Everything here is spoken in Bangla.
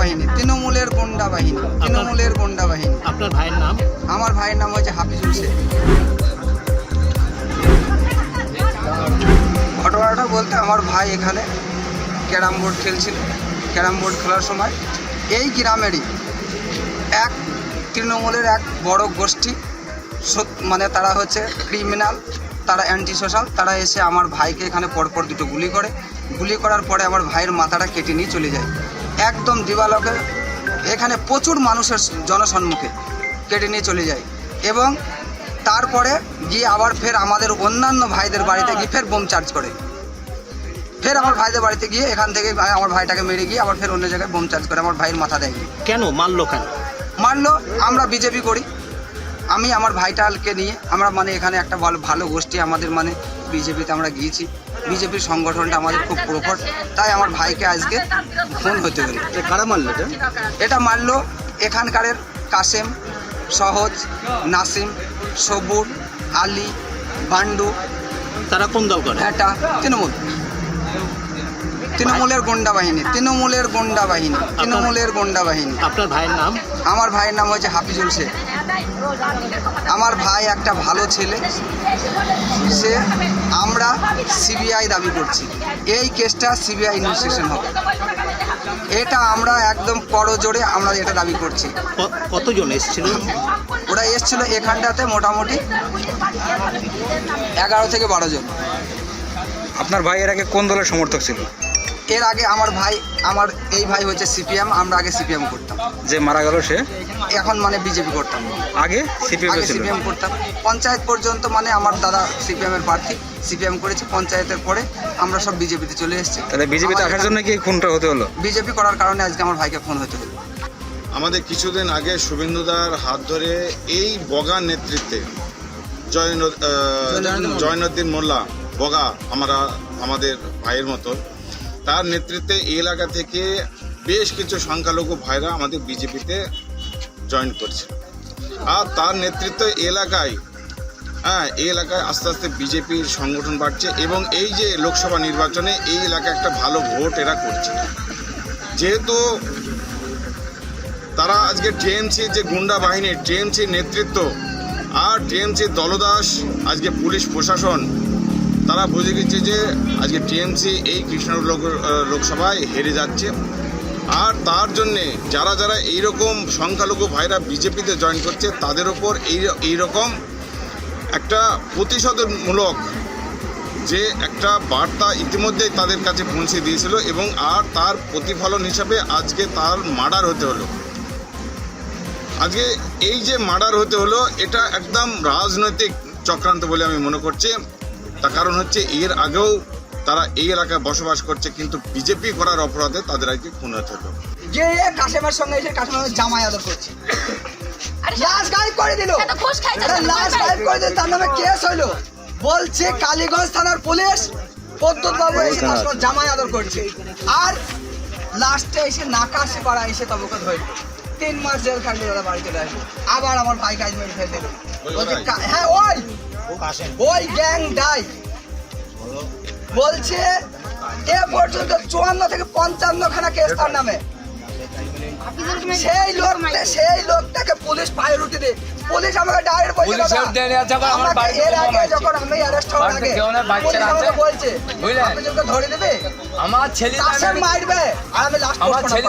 বাহিনী। তৃণমূলের গুন্ডা বাহিনী। তৃণমূলের গুন্ডা বাহিনী। আপনার ভাইয়ের নাম? আমার ভাইয়ের নাম হচ্ছে হাফিজুল শেখ ঘটনাটা বলতে আমার ভাই এখানে ক্যারাম বোর্ড খেলছিল ক্যারাম বোর্ড খেলার সময়। এই গ্রামেরই এক তৃণমূলের এক বড় গোষ্ঠী মানে তারা হচ্ছে ক্রিমিনাল তারা অ্যান্টি সোশ্যাল তারা এসে আমার ভাইকে এখানে পরপর দুটো গুলি করে। গুলি করার পরে আমার ভাইয়ের মাথাটা কেটে নিয়ে চলে যায়। একদম দিবালকে এখানে প্রচুর মানুষের জনসম্মুখে কেটে নিয়ে চলে যায়। এবং তারপরে গিয়ে আবার ফের আমাদের অন্যান্য ভাইদের বাড়িতে গিয়ে ফের বোম চার্জ করে। ফের আমার ভাইদের বাড়িতে গিয়ে এখান থেকে আমার ভাইটাকে মেরে গিয়ে আবার ফের অন্য জায়গায় বোম চার্জ করে আমার ভাইয়ের মাথা দেয়। কেন? মারলো কেন? মানলো আমরা বিজেপি করি। আমি আমার ভাইটালকে নিয়ে আমরা মানে এখানে একটা ভালো ভালো গোষ্ঠী আমাদের মানে বিজেপিতে আমরা গিয়েছি। বিজেপির সংগঠনটা আমাদের খুব প্রকট তাই আমার ভাইকে আজকে ফোন হতে হলো। কারা মারলো এটা? এটা মারলো এখানকারের কাসেম সহজ নাসিম সবুর আলী বান্ডু তারা কোন দল করে? ভেটা তৃণমূল। তৃণমূলের গুন্ডা বাহিনী তৃণমূলের গুন্ডা বাহিনী তৃণমূলের গুন্ডা বাহিনী। আপনার ভাইয়ের নাম? আমার ভাইয়ের নাম হচ্ছে হাফিজুল শেখ। আমার ভাই একটা ভালো ছেলে। সে আমরা সিবিআই দাবি করছি। এই কেসটা সিবিআই ইনভেস্টিগেশন হবে। এটা আমরা একদম করজোরে আমরা এটা দাবি করছি। কতজন এসেছিল? ওরা এসছিল এখানটাতে মোটামুটি এগারো থেকে বারো জন। আপনার ভাই এর আগে কোন দলের সমর্থক ছিল? এর আগে আমার ভাই আমার এই ভাই হচ্ছে সিপিএম আমরা আগে সিপিএম করতাম। যে মারা গেল সে? এখন মানে বিজেপি করতাম। আগে সিপিএম সিপিএম করতাম। পঞ্চায়েত পর্যন্ত মানে আমার দাদা সিপিএম এর প্রার্থী সিপিএম করেছে। পঞ্চায়েতের পরে আমরা সব বিজেপিতে চলে এসেছি। তাহলে বিজেপিতে আসার জন্য কি খুনটা হতে হলো? বিজেপি করার কারণে আজকে আমার ভাইকে ফোন হতে হলো। আমাদের কিছুদিন আগে শুভেন্দুদার হাত ধরে এই বগা নেতৃত্বে জয়ন জয়নুদ্দিন মোল্লা বগা আমরা আমাদের ভাইয়ের মতো তার নেতৃত্বে এই এলাকা থেকে বেশ কিছু সংখ্যালঘু ভাইরা আমাদের বিজেপিতে জয়েন করছে। আর তার নেতৃত্বে এলাকায় হ্যাঁ এই এলাকায় আস্তে আস্তে বিজেপির সংগঠন বাড়ছে এবং এই যে লোকসভা নির্বাচনে এই এলাকায় একটা ভালো ভোট এরা করছে। যেহেতু তারা আজকে টিএমসি যে গুন্ডা বাহিনী টিএমসি নেতৃত্ব আর টিএমসি দলদাস, আজকে পুলিশ প্রশাসন তারা বুঝে গেছে যে আজকে টিএমসি এই কৃষ্ণনগর লোক লোকসভায় হেরে যাচ্ছে। আর তার জন্যে যারা যারা এইরকম সংখ্যালঘু ভাইরা বিজেপিতে জয়েন করছে, তাদের ওপর এই, এইরকম একটা প্রতিশোধমূলক যে একটা বার্তা ইতিমধ্যেই তাদের কাছে পৌঁছে দিয়েছিল এবং আর তার প্রতিফলন হিসাবে আজকে তার মার্ডার হতে হলো। আজকে এই যে মার্ডার হতে হলো, এটা একদম রাজনৈতিক চক্রান্ত বলে আমি মনে করছি। তার কারণ হচ্ছে এর আগেও তারা এই এলাকায় বসবাস করছে কিন্তু বিজেপি করার অপরাধে তাদের আজকে খুন হতে হলো। যে কাশেমের সঙ্গে এসে কাশেমের জামাই আদর করছে। লাশ গায়েব করে দিল। লাশ গায়েব করে দিল তার নামে কেস হইল। বলছে কালীগঞ্জ থানার পুলিশ পদ্মত বাবু এসে তার সঙ্গে জামাই আদর করছে। আর লাস্টে এসে নাকাশি পাড়া এসে তবে ওকে ধরল। তিন মাস জেল খাটলে দাদা বাড়ি চলে আসবে আবার আমার ভাই কাজ মেরে ফেলে হ্যাঁ ওই। ওই গ্যাং ডাই বলছে এ পর্যন্ত চুয়ান্ন থেকে পঞ্চান্ন খানা কেস তার নামে। সেই লোকটা সেই লোকটাকে পুলিশ পায়ে উঠে দেয়। পুলিশ আমাকে ডাইরেক্ট বলছে আমাকে এর আগে যখন আমি অ্যারেস্ট হওয়ার আগে পুলিশ আমাকে বলছে? আপনি যখন ধরে দেবে আমার ছেলে মারবে। আর আমি লাস্ট আমার ছেলে